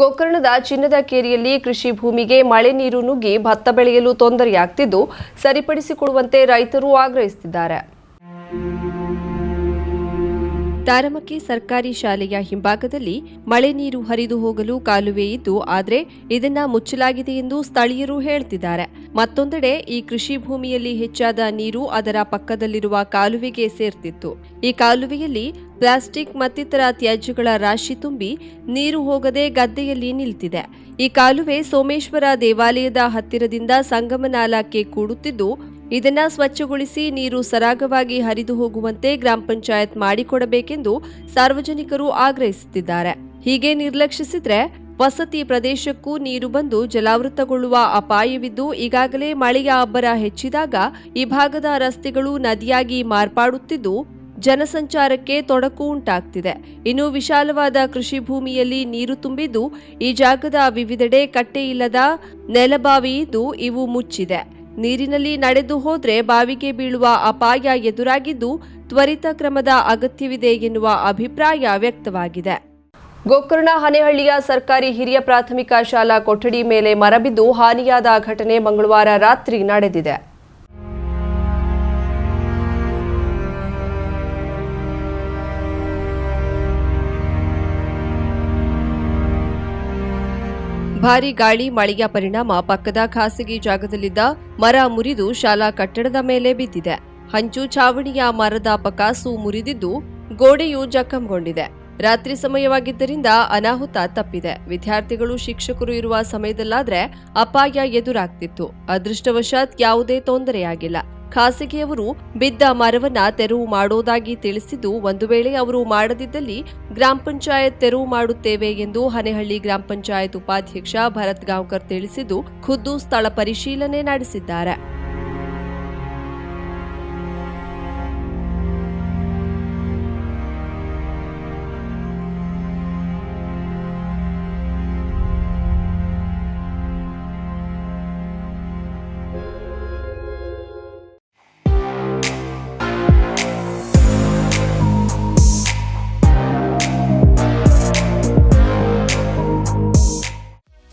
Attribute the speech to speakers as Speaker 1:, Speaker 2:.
Speaker 1: ಗೋಕರ್ಣದ ಚಿನ್ನದ ಕೇರಿಯಲ್ಲಿ ಕೃಷಿ ಭೂಮಿಗೆ ಮಳೆ ನೀರು ನುಗ್ಗಿ ಭತ್ತ ಬೆಳೆಯಲು ತೊಂದರೆಯಾಗ್ತಿದ್ದು ಸರಿಪಡಿಸಿಕೊಡುವಂತೆ ರೈತರು ಆಗ್ರಹಿಸುತ್ತಿದ್ದಾರೆ. ತಾರಮಕ್ಕಿ ಸರ್ಕಾರಿ ಶಾಲೆಯ ಹಿಂಭಾಗದಲ್ಲಿ ಮಳೆ ನೀರು ಹರಿದು ಹೋಗಲು ಕಾಲುವೆ ಇದ್ದು, ಆದರೆ ಇದನ್ನ ಮುಚ್ಚಲಾಗಿದೆ ಎಂದು ಸ್ಥಳೀಯರು ಹೇಳ್ತಿದ್ದಾರೆ. ಮತ್ತೊಂದೆಡೆ ಈ ಕೃಷಿ ಭೂಮಿಯಲ್ಲಿ ಹೆಚ್ಚಾದ ನೀರು ಅದರ ಪಕ್ಕದಲ್ಲಿರುವ ಕಾಲುವೆಗೆ ಸೇರ್ತಿತ್ತು. ಈ ಕಾಲುವೆಯಲ್ಲಿ ಪ್ಲಾಸ್ಟಿಕ್ ಮತ್ತಿತರ ತ್ಯಾಜ್ಯಗಳ ರಾಶಿ ತುಂಬಿ ನೀರು ಹೋಗದೆ ಗದ್ದೆಯಲ್ಲಿ ನಿಲ್ತಿದೆ. ಈ ಕಾಲುವೆ ಸೋಮೇಶ್ವರ ದೇವಾಲಯದ ಹತ್ತಿರದಿಂದ ಸಂಗಮನಾಲಕ್ಕೆ ಕೂಡುತ್ತಿದ್ದು ಇದನ್ನ ಸ್ವಚ್ಛಗೊಳಿಸಿ ನೀರು ಸರಾಗವಾಗಿ ಹರಿದು ಹೋಗುವಂತೆ ಗ್ರಾಮ ಪಂಚಾಯತ್ ಮಾಡಿಕೊಡಬೇಕೆಂದು ಸಾರ್ವಜನಿಕರು ಆಗ್ರಹಿಸುತ್ತಿದ್ದಾರೆ. ಹೀಗೆ ನಿರ್ಲಕ್ಷಿಸಿದ್ರೆ ವಸತಿ ಪ್ರದೇಶಕ್ಕೂ ನೀರು ಬಂದು ಜಲಾವೃತಗೊಳ್ಳುವ ಅಪಾಯವಿದ್ದು ಈಗಾಗಲೇ ಮಳೆಯ ಅಬ್ಬರ ಹೆಚ್ಚಿದಾಗ ಈ ಭಾಗದ ರಸ್ತೆಗಳು ನದಿಯಾಗಿ ಮಾರ್ಪಾಡುತ್ತಿದ್ದು ಜನಸಂಚಾರಕ್ಕೆ ತೊಡಕು ಉಂಟಾಗ್ತಿದೆ. ಇನ್ನು ವಿಶಾಲವಾದ ಕೃಷಿ ಭೂಮಿಯಲ್ಲಿ ನೀರು ತುಂಬಿದ್ದು ಈ ಜಾಗದ ವಿವಿಧೆಡೆ ಕಟ್ಟೆ ಇಲ್ಲದ ನೆಲಬಾವಿ ಇದ್ದು ಇವು ಮುಚ್ಚಿದೆ. ನೀರಿನಲ್ಲಿ ನಡೆದು ಹೋದ್ರೆ ಬಾವಿಗೆ ಬೀಳುವ ಅಪಾಯ ಎದುರಾಗಿದ್ದು ತ್ವರಿತ ಕ್ರಮದ ಅಗತ್ಯವಿದೆ ಎನ್ನುವ ಅಭಿಪ್ರಾಯ ವ್ಯಕ್ತವಾಗಿದೆ. ಗೋಕರ್ಣ ಹನೇಹಳ್ಳಿಯ ಸರ್ಕಾರಿ ಹಿರಿಯ ಪ್ರಾಥಮಿಕ ಶಾಲಾ ಕೊಠಡಿ ಮೇಲೆ ಮರಬಿದ್ದು ಹಾನಿಯಾದ ಘಟನೆ ಮಂಗಳವಾರ ರಾತ್ರಿ ನಡೆದಿದೆ. ಭಾರಿ ಗಾಳಿ, ಮಳೆಯ ಪರಿಣಾಮ ಪಕ್ಕದ ಖಾಸಗಿ ಜಾಗದಲ್ಲಿದ್ದ ಮರ ಮುರಿದು ಶಾಲಾ ಕಟ್ಟಡದ ಮೇಲೆ ಬಿದ್ದಿದೆ. ಹಂಚು ಛಾವಣಿಯ ಮರದ ಪಕಾಸು ಮುರಿದಿದ್ದು ಗೋಡೆಯು ಜಖಂಗೊಂಡಿದೆ. ರಾತ್ರಿ ಸಮಯವಾಗಿದ್ದರಿಂದ ಅನಾಹುತ ತಪ್ಪಿದೆ. ವಿದ್ಯಾರ್ಥಿಗಳು, ಶಿಕ್ಷಕರು ಇರುವ ಸಮಯದಲ್ಲಾದ್ರೆ ಅಪಾಯ ಎದುರಾಗ್ತಿತ್ತು. ಅದೃಷ್ಟವಶಾತ್ ಯಾವುದೇ ತೊಂದರೆಯಾಗಿಲ್ಲ. ಖಾಸಗಿಯವರು ಬಿದ್ದ ಮರವನ್ನ ತೆರವು ಮಾಡೋದಾಗಿ ತಿಳಿಸಿದ್ದು ಒಂದು ವೇಳೆ ಅವರು ಮಾಡದಿದ್ದಲ್ಲಿ ಗ್ರಾಮ ಪಂಚಾಯತ್ ತೆರವು ಮಾಡುತ್ತೇವೆ ಎಂದು ಹನೆಹಳ್ಳಿ ಗ್ರಾಮ ಪಂಚಾಯತ್ ಉಪಾಧ್ಯಕ್ಷ ಭರತ್ ಗಾಂವ್ಕರ್ ತಿಳಿಸಿದ್ದು ಖುದ್ದು ಸ್ಥಳ ಪರಿಶೀಲನೆ ನಡೆಸಿದ್ದಾರೆ.